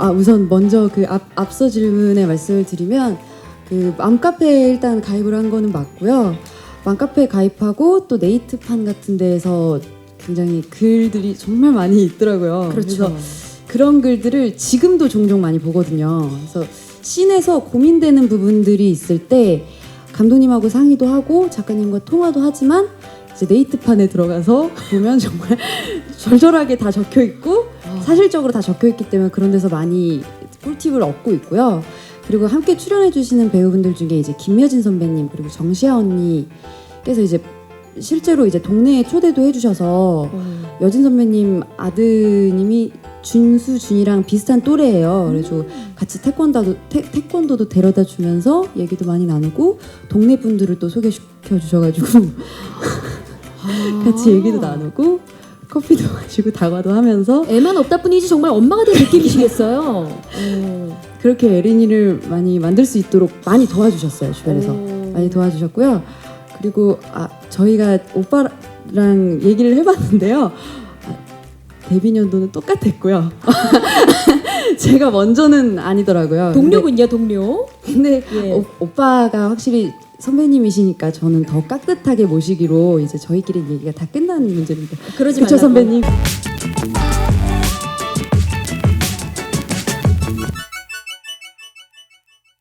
아 우선 먼저 그 앞, 앞서 질문에 말씀을 드리면 그 맘카페에 일단 가입을 한 거는 맞고요. 맘카페 가입하고 또 네이트판 같은 데에서 굉장히 글들이 정말 많이 있더라고요. 그렇죠. 그런 글들을 지금도 종종 많이 보거든요. 그래서 씬에서 고민되는 부분들이 있을 때 감독님하고 상의도 하고 작가님과 통화도 하지만 이제 네이트판에 들어가서 보면 정말 절절하게 다 적혀 있고 사실적으로 다 적혀 있기 때문에 그런 데서 많이 꿀팁을 얻고 있고요. 그리고 함께 출연해 주시는 배우분들 중에 이제 김여진 선배님 그리고 정시아 언니께서 이제 실제로 이제 동네에 초대도 해주셔서 어. 여진 선배님 아드님이 준수 준이랑 비슷한 또래예요. 그래서 같이 태권도도 태, 태권도도 데려다 주면서 얘기도 많이 나누고 동네 분들을 또 소개시켜 주셔가지고 같이 얘기도 나누고 커피도 마시고 다과도 하면서 애만 없다 뿐이지 정말 엄마가 된 느낌이시겠어요. 어. 그렇게 에린이를 많이 만들 수 있도록 많이 도와주셨어요 주변에서 오. 많이 도와주셨고요. 그리고 아 저희가 오빠랑 얘기를 해봤는데요. 아, 데뷔 년도는 똑같았고요. 제가 먼저는 아니더라고요. 동료군요, 동료. 근데, 예. 오, 오빠가 확실히 선배님이시니까 저는 더 깍듯하게 모시기로 이제 저희끼리 얘기가 다 끝나는 문제입니다. 그러지 그쵸 말라고. 선배님.